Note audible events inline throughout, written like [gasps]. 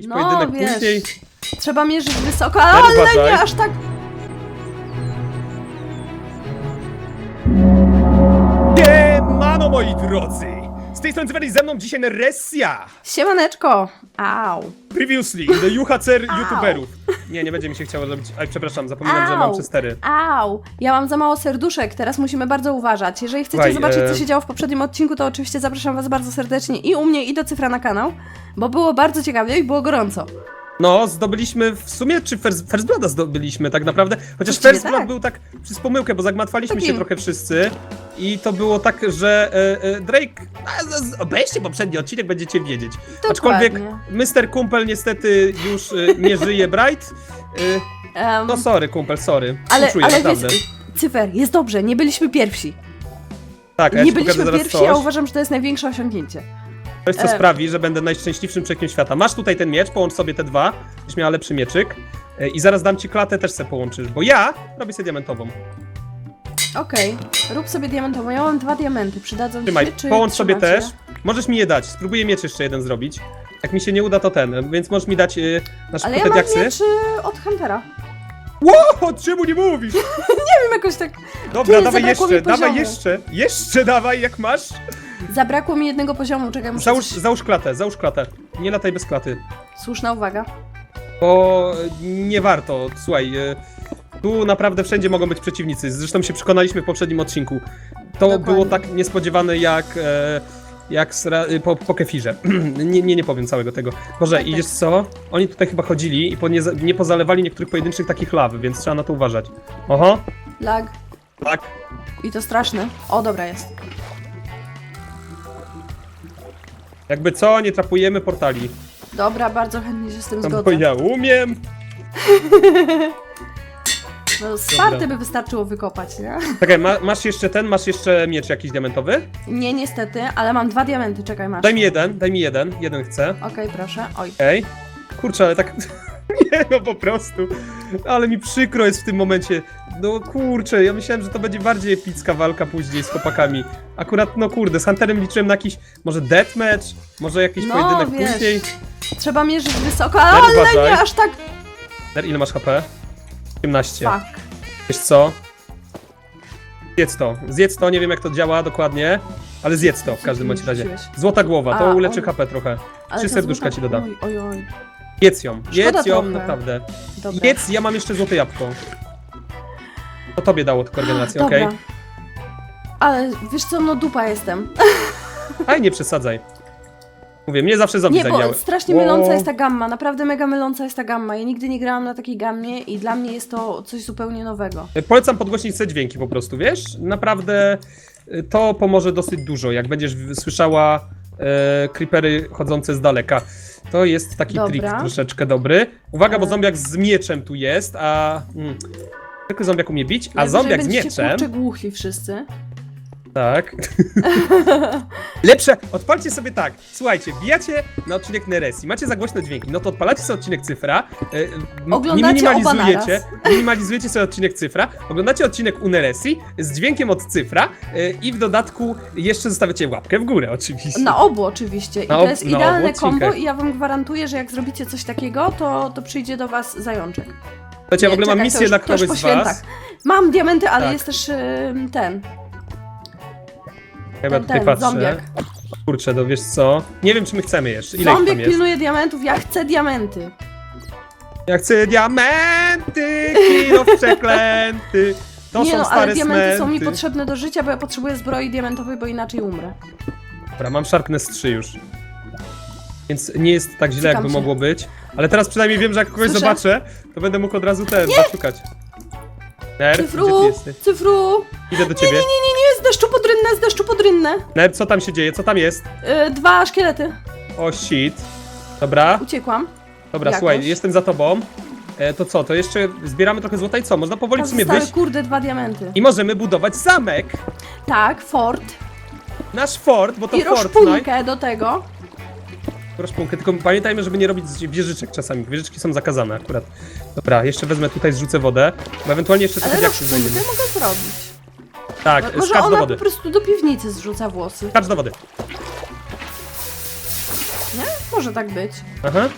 Jakiś No, pojedynek wiesz. później. Trzeba mierzyć wysoko, ale nie aż tak. Siemano moi drodzy! Z tej strony Cyfery ze mną dzisiaj Neresja! Siemaneczko. Au. Previously, the UHC youtuberów. Nie, nie będzie mi się chciało robić. Aj, przepraszam, zapominam, że mam Au. Au. Ja mam za mało serduszek, teraz musimy bardzo uważać. Jeżeli chcecie Słuchaj, zobaczyć, e- co się działo w poprzednim odcinku, to oczywiście zapraszam was bardzo serdecznie i u mnie, i do Cyfra na kanał, bo było bardzo ciekawie i było gorąco. No, zdobyliśmy w sumie, czy First, first Blooda zdobyliśmy tak naprawdę? Chociaż Właściwie First Blood tak. był tak przez pomyłkę, bo zagmatwaliśmy się Takim- trochę wszyscy. I to było tak, że e, e, Drake, a, z- z- obejrzcie poprzedni odcinek, będziecie wiedzieć. Aczkolwiek Dokładnie. Mr. Kumpel niestety już e, nie żyje Bright. E, Em, no sorry, kumpel, sorry. ale, Współczuję, ale naprawdę. wiesz, Cyfer, jest dobrze, nie byliśmy pierwsi. tak, a ja nie ci pokażę byliśmy zaraz pierwsi, coś. ja uważam, że to jest największe osiągnięcie. Coś, co E. sprawi, że będę najszczęśliwszym człowiekiem świata. Masz tutaj ten miecz, połącz sobie te dwa, byś miała lepszy mieczyk. E, I zaraz dam ci klatę, też se połączysz, bo ja robię sobie diamentową. Okej, rób sobie diamentową. Ja mam dwa diamenty, przydadzą Trzymaj, ci się, czy połącz sobie trzymacie? też. Możesz mi je dać, spróbuję miecz jeszcze jeden zrobić. Jak mi się nie uda, to ten, więc możesz mi dać y, na Ale ja mam diaksy. miecz y, od Huntera. Ło, czemu nie mówisz? [laughs] Nie wiem, jakoś tak... Dobra, dawaj zabrakło mi jeszcze, dawaj poziomu. jeszcze, jeszcze dawaj, jak masz. Zabrakło mi jednego poziomu, czekaj, muszę Załóż, coś... załóż klatę, załóż klatę. Nie lataj bez klaty. Słuszna uwaga. Bo y, nie warto, słuchaj, y, tu naprawdę wszędzie mogą być przeciwnicy. Zresztą się przekonaliśmy w poprzednim odcinku. To Dokładnie. było tak niespodziewane jak, e, jak sra, y, po, po kefirze. [clears throat] nie, nie, nie powiem całego tego. Może Tak, i tak. wiesz co? Oni tutaj chyba chodzili i po nie, nie pozalewali niektórych pojedynczych takich law, więc trzeba na to uważać. Oho, Lag. tak. I to straszne. O, dobra jest. Jakby co, nie trapujemy portali. Dobra, bardzo chętnie się z tym [laughs] No bo zgodzę. ja umiem. No, Sparty by wystarczyło wykopać, nie? Czekaj, ma, masz jeszcze ten, masz jeszcze miecz jakiś diamentowy? Nie, niestety, ale mam dwa diamenty, czekaj, masz. Daj mi jeden, daj mi jeden, jeden chcę. Okej, proszę. Oj. Okej. Kurczę, ale tak. [laughs] Nie no po prostu. Ale mi przykro jest w tym momencie. No kurczę, ja myślałem, że to będzie bardziej epicka walka później z chłopakami. Akurat, no kurde, z Hunterem liczyłem na jakiś może deathmatch, może jakiś No, pojedynek wiesz. później. Trzeba mierzyć wysoko, ale uważaj. nie aż tak... Der, ile masz HP? 18. Fuck. Wiesz co? Zjedz to. Zjedz to, nie wiem jak to działa dokładnie, ale zjedz to w każdym bądź razie. Rzuciłeś. Złota głowa, to A, uleczy on- HP trochę. Ale Trzy ta serduszka złota- ci dodam. Oj, oj, oj. Jedz ją, Szkoda jedz ją, trochę. naprawdę. Dobra. Jedz, ja mam jeszcze złote jabłko. To tobie dało tylko regenerację, Dobra. okej? Ale wiesz co, no dupa jestem. [laughs] Aj, nie przesadzaj. Mówię, mnie zawsze zombie Nie, bo zabijały. strasznie myląca jest ta gamma, naprawdę mega myląca jest ta gamma. Ja nigdy nie grałam na takiej gammie i dla mnie jest to coś zupełnie nowego. Polecam podgłośnić te dźwięki po prostu, wiesz? Naprawdę y, to pomoże dosyć dużo, jak będziesz w- słyszała e, creepery chodzące z daleka. To jest taki Dobra. trik troszeczkę dobry. Uwaga, bo E. zombiak z mieczem tu jest, a... Mm, tylko zombiak umie bić, a zombiak z mieczem... kurczę głuchli wszyscy. Tak. [laughs] Lepsze, odpalcie sobie tak. Słuchajcie, wbijacie na odcinek Neresi, macie za głośne dźwięki, no to odpalacie sobie odcinek cyfra. e, nie Oglądacie minimalizujecie, [laughs] minimalizujecie sobie odcinek cyfra, oglądacie odcinek u Neresi z dźwiękiem od cyfra e, i w dodatku jeszcze zostawiacie łapkę w górę oczywiście. Na obu oczywiście. I Na to jest idealne kombo i ja wam gwarantuję, że jak zrobicie coś takiego, to, to przyjdzie do was zajączek. Słuchajcie, ja w ogóle mam misję dla kogoś z was. Mam diamenty, ale Tak. jest też ym, ten, Chyba ten, tutaj ten, patrzę. zombiak. Kurczę, to wiesz co? Nie wiem, czy my chcemy jeszcze. Ile ich Zombiak tam jest? pilnuje diamentów, ja chcę diamenty. Ja chcę diamenty, kilo przeklęty. To nie są no, stare ale diamenty są mi potrzebne do życia, bo ja potrzebuję zbroi diamentowej, bo inaczej umrę. Dobra, mam Sharpness 3 już. Więc nie jest tak źle, Cykam jakby się. mogło być. Ale teraz przynajmniej wiem, że jak kogoś Słyszę? zobaczę, to będę mógł od razu ten zaszukać. Gdzie ty Cyfru, jesteś? cyfru! Idę do ciebie. nie, nie, nie, nie, z deszczu pod rynnę, z deszczu pod rynnę. Nerw, co tam się dzieje? Co tam jest? Yy, dwa szkielety. O shit. Dobra, Uciekłam. dobra, Jakoś. słuchaj, jestem za tobą. E, to co, to jeszcze zbieramy trochę złota i co? Można powoli w sumie zostały, wyjść kurde, dwa diamenty. i możemy budować zamek. Tak, fort. Nasz fort, bo to I Fortnite. rozpunkę do tego. Rozpunkę, tylko pamiętajmy, żeby nie robić z wieżyczek czasami. Wieżyczki są zakazane akurat. Dobra, jeszcze wezmę tutaj, zrzucę wodę, bo ewentualnie jeszcze Ale trochę diaksów rozpunkę znajdziemy. mogę zrobić. Tak, Może skacz do ona wody. po prostu do piwnicy zrzuca włosy. Skacz do wody. Nie? Może tak być. Aha.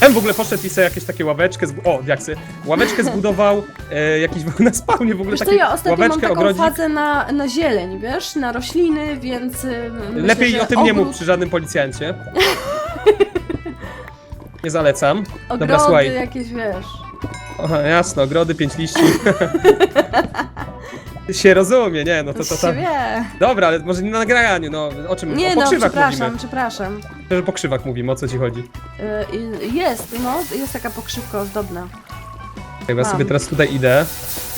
Ten w ogóle poszedł i sobie jakieś takie ławeczkę, zbu- o, jak se, ławeczkę zbudował, e, jakiś w- na spawnie w ogóle Wiesz co, taki ja ostatnio mam ławeczkę, taką ogrodzik. fazę na, na zieleń, wiesz, na rośliny, więc y, myślę, Lepiej że o tym nie ogród- mów przy żadnym policjancie. [laughs] Nie zalecam. Dobra, Ogrody słuchaj. jakieś, wiesz. Aha, jasno, ogrody, pięć liści. [laughs] się rozumie, nie, no to to To się wie. Dobra, ale może nie na nagraniu, no o czym? Nie o no, pokrzywach przepraszam, mówimy. przepraszam. Że po krzywach mówimy, o co ci chodzi. Y, Jest, no, jest taka pokrzywka ozdobna. Okay, ja Mam. sobie teraz tutaj idę.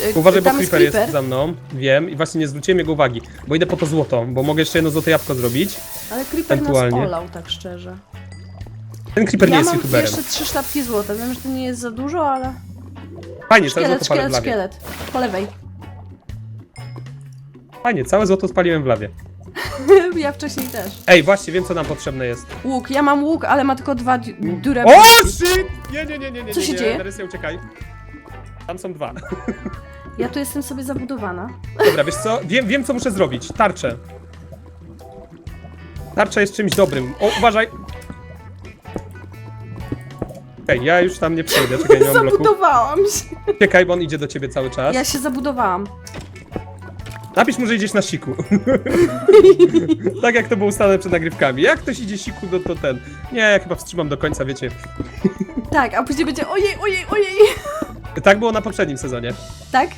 Y, Uważaj, bo tam creeper jest za mną. Wiem i właśnie nie zwróciłem jego uwagi, bo idę po to złoto, bo mogę jeszcze jedno złote jabłko zrobić. Ale Creeper nas ewentualnie. tak szczerze. Ten creeper nie ja jest mam youtuberem. jeszcze trzy sztabki złota. Wiem, że to nie jest za dużo, ale... Fajnie, całe Szkielet, złoto palę w szkielet, lawie. szkielet. Po lewej. Fajnie, całe złoto spaliłem w lawie. [laughs] ja wcześniej też. Ej, właśnie, wiem co nam potrzebne jest. Łuk. Ja mam łuk, ale ma tylko dwa di- dziure. O, shit! Nie, nie, nie, nie, nie, Co nie, się nie. dzieje? Narysja, uciekaj. Tam są dwa. [laughs] Ja tu jestem sobie zabudowana. Dobra, wiesz co? Wiem, wiem co muszę zrobić. Tarczę. Tarcza jest czymś dobrym. O, uważaj! Okej, ja już tam nie przejdę, czekaj, nie mam bloku. Zabudowałam się. Czekaj, bo on idzie do ciebie cały czas. Ja się zabudowałam. Napisz mu, że idziesz na siku. [laughs] tak jak to było ustalone przed nagrywkami. Jak ktoś idzie siku, no to ten. Nie, ja chyba wstrzymam do końca, wiecie. Tak, a później będzie ojej, ojej, ojej. Tak było na poprzednim sezonie. Tak?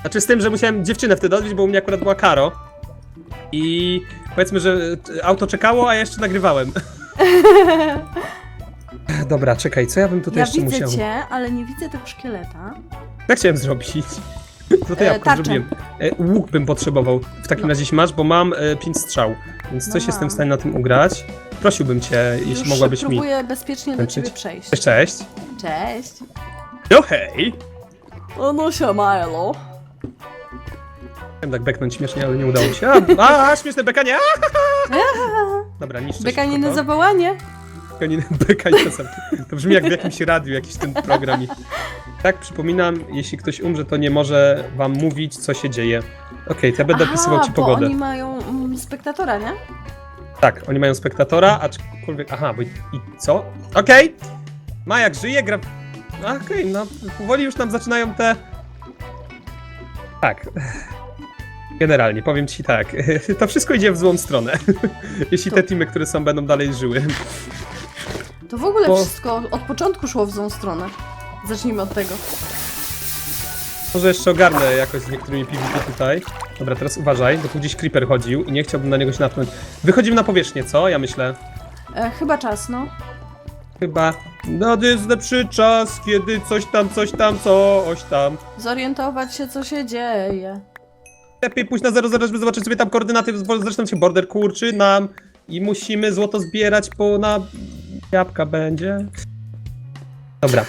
Znaczy z tym, że musiałem dziewczynę wtedy odwiedzić, bo u mnie akurat była Karo. I powiedzmy, że auto czekało, a ja jeszcze nagrywałem. [laughs] [laughs] Dobra, czekaj, co ja bym tutaj Ja jeszcze widzę musiał... cię, ale nie widzę tego szkieleta. Jak chciałem zrobić? Co [laughs] to E, jabłko tarczę. zrobiłem? E, łuk bym potrzebował. W takim No. razie jeśli masz, bo mam e, pięć strzał. Więc No coś mam. jestem w stanie na tym ugrać. Prosiłbym cię, jeśli Już mogłabyś mi... próbuję bezpiecznie do ciebie przejść. Cześć, cześć. No hej! O no siamaelo. Chciałem tak beknąć śmiesznie, ale nie udało się. A, a śmieszne bekanie! [laughs] A! Dobra, niszczę Bekaniny szybko to. zawołanie. Bekaniny są. [laughs] To brzmi jak w jakimś radiu, jakiś ten program. I... Tak, przypominam, jeśli ktoś umrze, to nie może wam mówić, co się dzieje. Okej, to ja będę Aha, opisywał ci bo pogodę. oni mają mm, spektatora, nie? Tak, oni mają spektatora, aczkolwiek... Aha, bo i, i co? Okej! Majak żyje, gra... Okej, no powoli już nam zaczynają te... Tak. Generalnie, powiem ci tak, [laughs] to wszystko idzie w złą stronę. [laughs] Jeśli te teamy, które są, będą dalej żyły. To w ogóle Bo- wszystko od początku szło w złą stronę. Zacznijmy od tego. Może jeszcze ogarnę jakoś z niektórymi PvP tutaj. Dobra, teraz uważaj, bo tu gdzieś creeper chodził i nie chciałbym na niego się natknąć. Wychodzimy na powierzchnię, co? Ja myślę. E, chyba czas, no. Chyba. No, to jest lepszy czas, kiedy coś tam, coś tam, coś tam. Zorientować się, co się dzieje. Lepiej pójść na 0, żeby zobaczyć sobie tam koordynaty, bo zresztą się border kurczy nam i musimy złoto zbierać, bo na jabłka będzie. Dobra.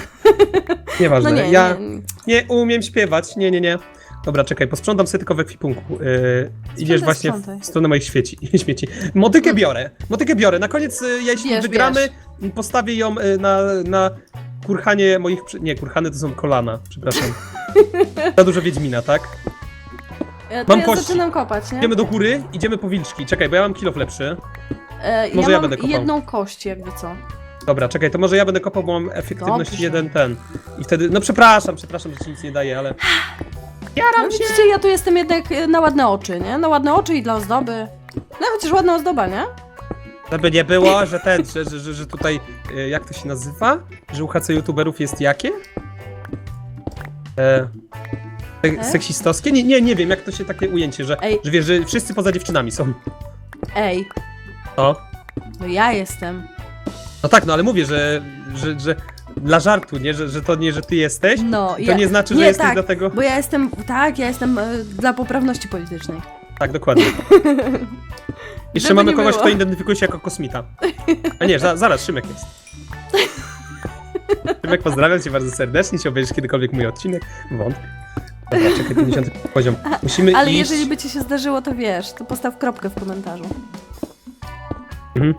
[laughs] Nieważne. No nie, ja nie. nie umiem śpiewać. Nie, nie, nie. Dobra, czekaj, posprzątam sobie tylko w ekwipunku. Yy, idziesz właśnie sprzątaj. w stronę moich świeci, [laughs] śmieci. Motykę biorę. Motykę biorę. Na koniec, y, jeśli Bierz, wygramy, postawię ją y, na, na kurhanie moich... przy- Nie, kurhany to są kolana, przepraszam. [laughs] Za dużo Wiedźmina, tak? E, to Mam ja kości. zaczynam kopać, nie? Idziemy do góry, idziemy po wilczki. Czekaj, bo ja mam kilof lepszy. E, Może ja mam będę kopał. jedną kość, jakby co. Dobra, czekaj, to może ja będę kopał, bo mam efektywność Dobrze. jeden ten. I wtedy, no przepraszam, przepraszam, że ci nic nie daje, ale... No widzicie, ja tu jestem jednak e, na ładne oczy, nie? Na ładne oczy i dla ozdoby. No chociaż ładna ozdoba, nie? Żeby nie było, że ten, że, że, że, że tutaj, y, jak to się nazywa? Że UHC youtuberów jest jakie? E, se, E? seksistowskie? Nie, nie, nie wiem, jak to się takie ujęcie, że, Ej. że wiesz, że wszyscy poza dziewczynami są. Ej, No. no ja jestem. No tak, no ale mówię, że, że, że dla żartu, nie? Że, że to nie, że ty jesteś, No, to ja... nie znaczy, że nie, jesteś tak, dlatego... Bo ja jestem, tak, ja jestem e, dla poprawności politycznej. Tak, dokładnie. [laughs] Jeszcze Żeby mamy nie kogoś, było. kto identyfikuje się jako kosmita. A nie, za, zaraz, Szymek jest. [laughs] Szymek, pozdrawiam cię bardzo serdecznie, jeśli obejrzysz kiedykolwiek mój odcinek. Wątpię. Dobra, czekaj, 50 poziom. Musimy Ale iść... jeżeli by ci się zdarzyło, to wiesz, to postaw kropkę w komentarzu. Mhm.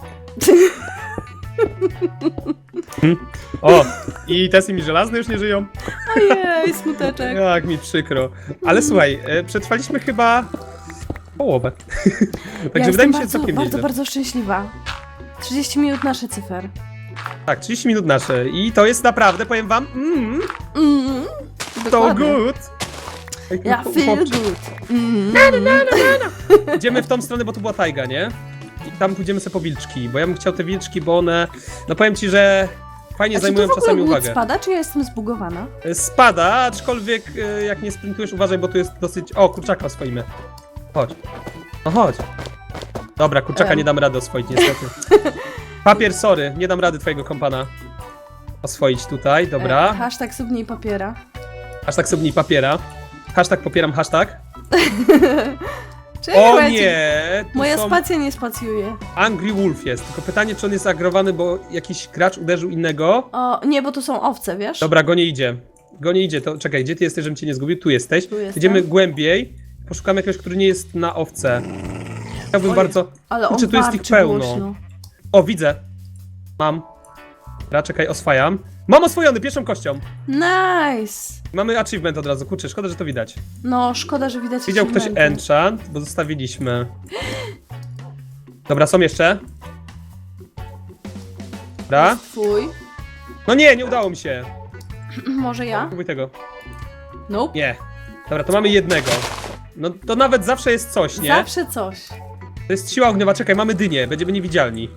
Mhm. O, i te mi żelazne już nie żyją. Ojej, smuteczek. Jak mi przykro. Ale słuchaj, e, przetrwaliśmy chyba połowę. Także ja wydaje mi się jestem całkiem bardzo, bardzo, nieźle. bardzo szczęśliwa. 30 minut nasze cyfer. Tak, 30 minut nasze. I to jest naprawdę, powiem wam, mm, Mm, dokładnie. good. Ja [laughs] feel chłopcze. good. Mm. Idziemy w tą stronę, bo tu była tajga, nie? Tam pójdziemy sobie po wilczki, bo ja bym chciał te wilczki, bo one, no powiem ci, że fajnie A czy zajmują tu w ogóle czasami głód uwagę. spada, czy ja jestem zbugowana? Spada, aczkolwiek e, jak nie sprintujesz, uważaj, bo tu jest dosyć... O, kurczaka oswoimy. Chodź. No chodź. Dobra, kurczaka Em. nie dam rady oswoić niestety. [laughs] Papier, sorry, nie dam rady twojego kompana oswoić tutaj, E, dobra. hashtag subnij papiera. Hashtag subnij papiera. Hashtag popieram hashtag. [laughs] Czekaj, O ja nie! Tu Moja są... spacja nie spacjuje. Angry Wolf jest, tylko pytanie, czy on jest agrowany, bo jakiś gracz uderzył innego. O, nie, bo to są owce, wiesz? Dobra, go nie idzie. Go nie idzie, to czekaj, gdzie ty jesteś, żebym cię nie zgubił? Tu jesteś. Tu jestem. Idziemy głębiej. Poszukamy jakiegoś, który nie jest na owce. Chciałbym Oj. bardzo... Ale on Kurczę, tu jest ich pełno. O, widzę. Mam. Dobra, czekaj, oswajam. Mam oswojony pierwszą kością. Nice! Mamy achievement od razu. Kurczę, szkoda, że to widać. No, szkoda, że widać Widział ktoś achievementy. enchant, bo zostawiliśmy. Dobra, są jeszcze. Dobra. Twój. No nie, nie udało mi się. [clears throat] Może ja? Próbuj tego. Nope. Nie. Dobra, to mamy jednego. No to nawet zawsze jest coś, nie? Zawsze coś. To jest siła ogniowa. Czekaj, mamy dynię, będziemy niewidzialni. [laughs]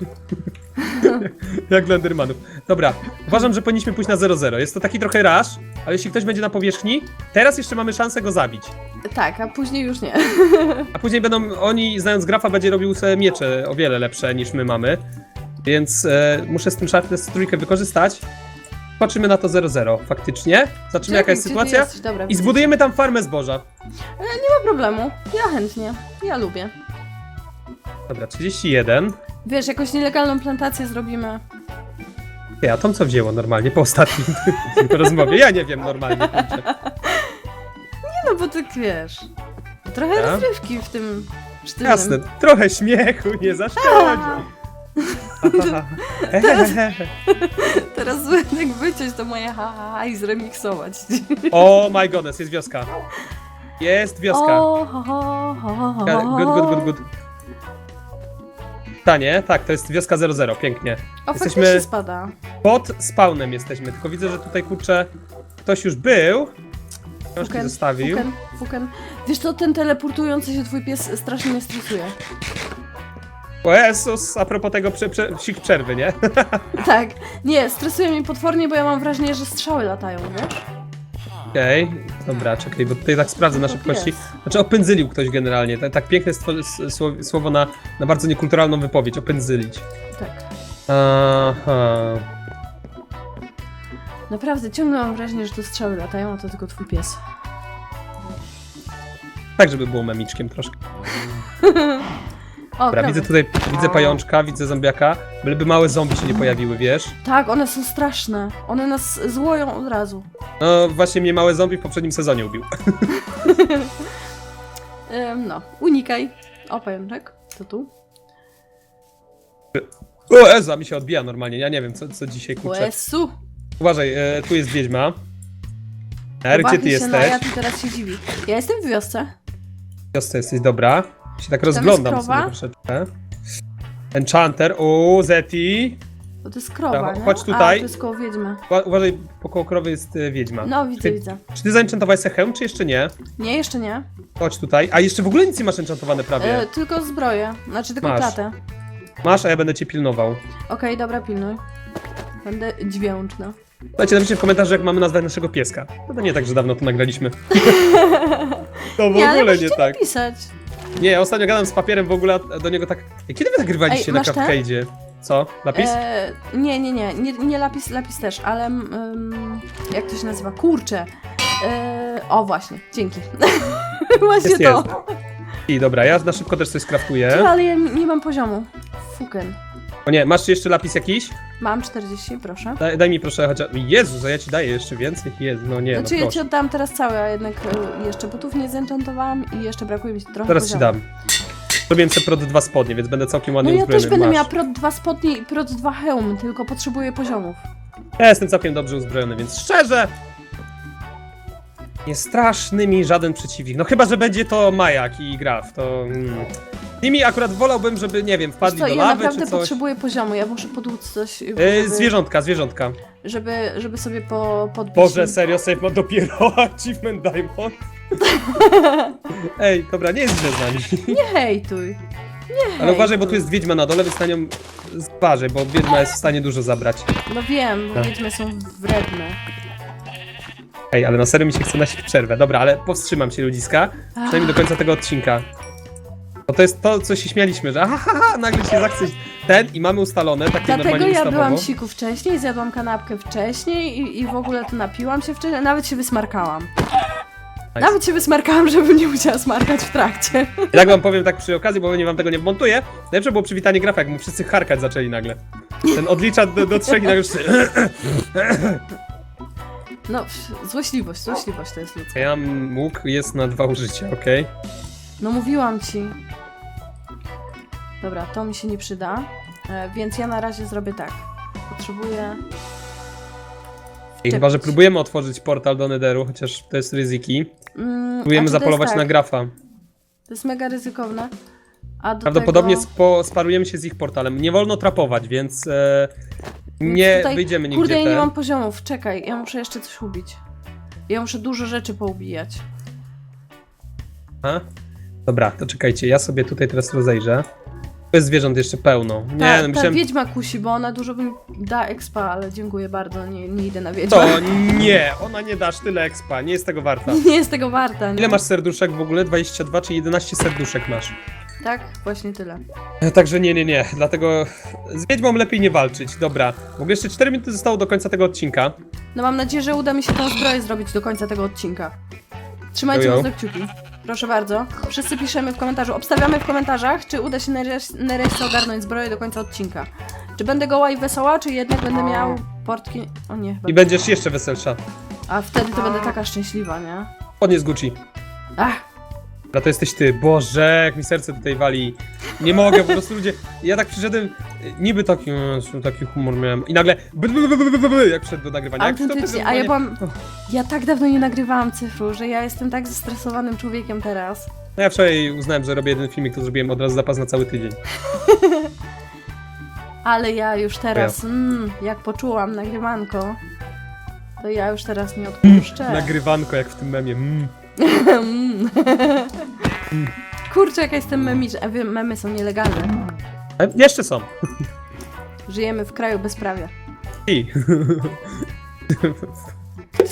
Jak dla Endermanów. Dobra, uważam, że powinniśmy pójść na 0-0. Jest to taki trochę rush, ale jeśli ktoś będzie na powierzchni, teraz jeszcze mamy szansę go zabić. Tak, a później już nie. A później będą oni, znając grafa, będzie robił sobie miecze o wiele lepsze niż my mamy. Więc e, muszę z tym Sharpness trójkę wykorzystać. Patrzymy na to 0-0 faktycznie. Zobaczymy jaka jest sytuacja. Dobra, I zbudujemy tam farmę zboża. cię. Nie ma problemu. Ja chętnie. Ja lubię. Dobra, 31. Wiesz, jakąś nielegalną plantację zrobimy. Ja, Tom co wzięło normalnie po ostatnim [laughs] rozmowie? Ja nie wiem normalnie. kurczę. Nie no, bo ty wiesz. Trochę Ja? rozrywki w tym sztywnym. Jasne, trochę śmiechu nie zaszkodzi. [laughs] [laughs] Teraz jak wyciąć to moje ha, ha, ha i zremiksować. O my goodness, jest wioska. Jest wioska. O, ho, ho, ho, ho, ho. Good, good, good, good. Tanie, tak, to jest wioska 00, pięknie. O, Jesteśmy- faktycznie spada. Pod spawnem jesteśmy, tylko widzę, że tutaj kurczę ktoś już był. Książki Fuken, zostawił. Fuken, fuken. Wiesz co, ten teleportujący się twój pies strasznie mnie stresuje. O Jezus, a propos tego prze, prze, sik przerwy, nie? [laughs] Tak. Nie, stresuje mnie potwornie, bo ja mam wrażenie, że strzały latają, wiesz? Okej, dobra, czekaj, bo tutaj tak sprawdzę na szybkości. Znaczy opędzylił ktoś generalnie, tak, tak piękne stwo- słowo, na, na bardzo niekulturalną wypowiedź, opędzylić. Tak. Aha. Naprawdę, ciągle mam wrażenie, że to strzały latają, a to tylko twój pies. Tak, żeby było memiczkiem troszkę. [laughs] O, Dobra, widzę tutaj, widzę pajączka, widzę zombiaka, byleby małe zombie się nie pojawiły, wiesz? Tak, one są straszne. One nas złoją od razu. No właśnie mnie małe zombie w poprzednim sezonie ubił. [laughs] Ym, no, unikaj. O, pajączek. To tu. O, Eza mi się odbija normalnie, ja nie wiem co, co dzisiaj kurczę. Łesu. Uważaj, e, tu jest wiedźma. Er, gdzie ty się jesteś? i teraz się dziwi. Ja jestem w wiosce. Wiosce jesteś, dobra. Się tak rozglądam sobie troszeczkę. Enchanter, o, Zeti. Bo to jest krowa, nie? chodź A, tutaj. to jest koło wiedźmy. Ua- Uważaj, po koło krowy jest e, wiedźma. No, widzę, Ty- widzę. Czy ty zaenchantowałeś se hełm, czy jeszcze nie? Nie, jeszcze nie. Chodź tutaj. A jeszcze w ogóle nic nie masz enchantowane prawie. E, tylko zbroję. Znaczy tylko Masz. klatę. Masz, a ja będę cię pilnował. Okej, dobra, pilnuj. Będę dźwięczna. Dajcie napiszcie w komentarzu, jak mamy nazwać naszego pieska. No to nie tak, że dawno to nagraliśmy. [laughs] to w Nie, ale ogóle nie możecie tak. napisać. Nie, ja ostatnio gadam z papierem w ogóle a do niego tak. Ej, Kiedy wy nagrywaliście Ej, na masz ten? Co? Lapis? E, nie, nie, nie, nie, nie lapis, lapis też, ale mm, jak to się nazywa? Kurczę. E, o, właśnie, dzięki. [laughs] właśnie Jest, to. jest. I dobra, ja na szybko też coś skraftuję. ale ja nie mam poziomu. Fuken. O nie, masz jeszcze lapis jakiś? Mam 40, proszę. Daj, daj mi proszę chociaż. Jezus, a ja ci daję jeszcze więcej? Jezu, no nie, znaczy no ja ci proszę. oddam teraz całe, a jednak e, jeszcze butów nie zenchantowałam i jeszcze brakuje mi trochę Teraz ci poziomu. dam. Zrobiłem sobie prot dwa spodnie, więc będę całkiem No ładnie ja uzbrojony. też będę Masz. miała prot 2 spodnie i prot 2 hełm, tylko potrzebuję poziomów. Ja jestem całkiem dobrze uzbrojony, więc szczerze. Nie straszny mi żaden przeciwnik. No chyba, że będzie to Majak i Graf, to. Mm, Z nimi akurat wolałbym, żeby, nie wiem, Wiesz wpadli co, do ja lawy naprawdę czy coś. potrzebuję poziomu, ja muszę podłuc coś, E, żeby, zwierzątka, zwierzątka. żeby, żeby sobie po, podbić. Boże, serio, save ma dopiero Achievement Diamond. [laughs] Ej, dobra, nie jest źle z nami. Nie hejtuj. Nie Ale uważaj, bo hejtuj. tu jest wiedźma na dole, więc na nią zważaj, bo wiedźma jest w stanie dużo zabrać. No wiem, bo Tak. wiedźmy są wredne. Ej, ale na serio mi się chce nosić przerwę. Dobra, ale powstrzymam się ludziska, przynajmniej do końca tego odcinka. Bo to jest to, co się śmialiśmy, że aha, ha, ha, nagle się zachce ten i mamy ustalone, takie Dlatego normalnie ja ustawowo. byłam siku wcześniej, zjadłam kanapkę wcześniej i, i w ogóle to napiłam się wcześniej, nawet się wysmarkałam. Nice. Nawet się wysmarkałam, żebym nie musiała smarkać w trakcie. I tak wam powiem tak przy okazji, bo nie wam tego nie wmontuję. Najlepsze było przywitanie grafa, jak mu wszyscy harkać zaczęli nagle. Ten odlicza do, do trzech i nagle wszyscy... No, złośliwość, złośliwość to jest ludzka. Ja mam łuk jest na dwa użycia, okej? No mówiłam ci. Dobra, to mi się nie przyda, e, więc ja na razie zrobię tak. Potrzebuję... I chyba, że próbujemy otworzyć portal do Netheru, chociaż to jest ryzyki. Mm, Próbujemy zapolować jest na tak, grafa. To jest mega ryzykowne. Prawdopodobnie tego... spo, sparujemy się z ich portalem. Nie wolno trapować, więc e, nie Tutaj- wyjdziemy nigdzie. Kurde, ja nie mam poziomów, czekaj, ja muszę jeszcze coś ubić. Ja muszę dużo rzeczy poubijać. A? Dobra, to czekajcie, ja sobie tutaj teraz rozejrzę. Jest zwierząt jeszcze pełno. Nie, ta, no ta myślałem... wiedźma kusi, bo ona dużo mi da expa, ale dziękuję bardzo, nie, nie idę na wiedźmę. To [laughs] nie, ona nie dasz tyle expa, nie jest tego warta. Nie jest tego warta, nie? Ile masz serduszek w ogóle? 22 czy 11 serduszek masz? Tak, właśnie tyle. E, Także nie, nie, nie. Dlatego z Wiedźmą lepiej nie walczyć. Dobra. W ogóle jeszcze 4 minuty zostało do końca tego odcinka. No mam nadzieję, że uda mi się tą zbroję zrobić do końca tego odcinka. Trzymajcie Jojo. mocno kciuki. Proszę bardzo. Wszyscy piszemy w komentarzu, obstawiamy w komentarzach, czy uda się Neres- Neresie ogarnąć zbroję do końca odcinka. Czy będę goła i wesoła, czy jednak będę miał portki... O nie, chyba... I będziesz jeszcze weselsza. A wtedy to będę taka szczęśliwa, nie? Podnieś Gucci. Ach, A to jesteś ty. Boże, jak mi serce tutaj wali. Nie mogę, po prostu ludzie. Ja tak przyszedłem, y, niby taki, y, taki humor miałem. I nagle. by- by- by- Jak przyszedł do nagrywania. Jak przyszedł do autentycznie. A ja nagrywania- byłam... Ja tak dawno nie nagrywałam cyfru, że ja jestem tak zestresowanym człowiekiem teraz. No ja wczoraj uznałem, że robię jeden filmik, to zrobiłem od razu zapas na cały tydzień. [laughs] Ale ja już teraz, mm, jak poczułam nagrywanko, to ja już teraz nie odpuszczę. Nagrywanko, jak w tym memie. Mm. Mm. [laughs] Kurczę, jaka jestem memiczna. A memy są nielegalne. E, Jeszcze są. Żyjemy w kraju bezprawia. I. [laughs]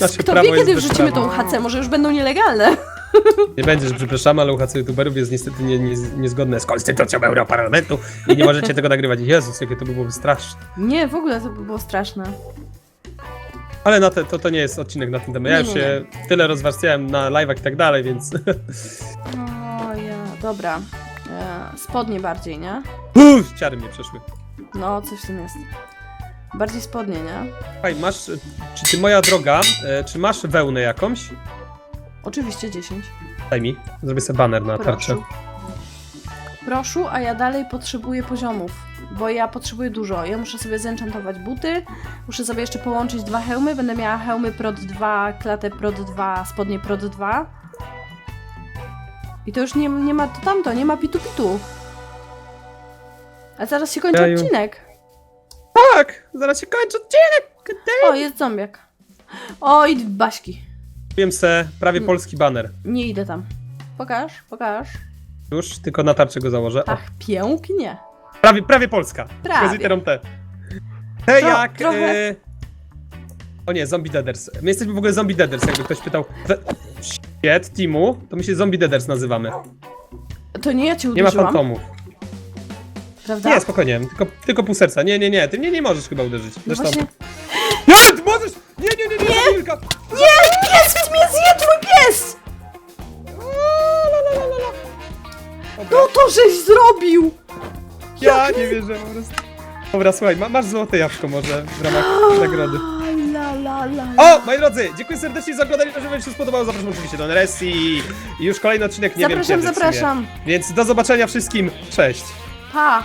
Nasze Kto prawo wie, jest kiedy wrzucimy tą. UHC? Może już będą nielegalne. [laughs] Nie będziesz, przepraszamy, ale UHC youtuberów jest niestety nie, nie, niezgodne z konstytucją Europarlamentu i nie możecie tego nagrywać. Jezus, jakie to by było straszne. Nie, w ogóle to by było straszne. Ale na te, to, to nie jest odcinek na ten temat. Ja Nie, już nie, się tyle rozwarstwiałem na live'ach i tak dalej, więc... O ja, dobra. E, spodnie bardziej, nie? Uff, ciary mnie przeszły. No, coś w tym jest. Bardziej spodnie, nie? Słuchaj, masz... Czy ty, moja droga, e, czy masz wełnę jakąś? Oczywiście 10. Daj mi, zrobię sobie banner na tarczę. Proszę, a ja dalej potrzebuję poziomów, bo ja potrzebuję dużo. Ja muszę sobie zenchantować buty, muszę sobie jeszcze połączyć dwa hełmy. Będę miała hełmy prot 2, klatę prot 2, spodnie prot 2. I to już nie, nie ma to tamto, nie ma pitu pitu. A zaraz się kończy Jaju. odcinek. Tak, zaraz się kończy odcinek. O, jest zombiak. O, i baśki. Kupiłem se prawie Mm. polski banner. Nie idę tam. Pokaż, pokaż. Już, tylko na tarczę go założę. O, Ach, pięknie. Prawie, prawie polska. Prawie. Z literą T. T Tro- jak... trochę. E... O nie, Zombie Deaders. My jesteśmy w ogóle Zombie Deaders, jakby ktoś pytał. Te- Świet, teamu, to my się Zombie Deaders nazywamy. To nie ja cię Nie ma uderzyłam, fantomów. prawda? Nie, spokojnie, tylko, tylko pół serca. Nie, nie, nie, ty mnie nie możesz chyba uderzyć. No Zresztą... właśnie... Nie, możesz! Nie, nie, nie, nie, nie! Wilka. Nie, pies mnie zjadł, mój pies! No to żeś zrobił! Ja nie wierzę po prostu. Dobra, słuchaj, ma, masz złote jabłko może w ramach [gasps] nagrody. La, la, la. O, moi drodzy, dziękuję serdecznie za oglądanie, jeżeli wam się spodobało, zapraszam oczywiście do Neresji i już kolejny odcinek, nie Zapraszam, wiem kiedy w sumie. zapraszam. Więc do zobaczenia wszystkim, cześć! Pa!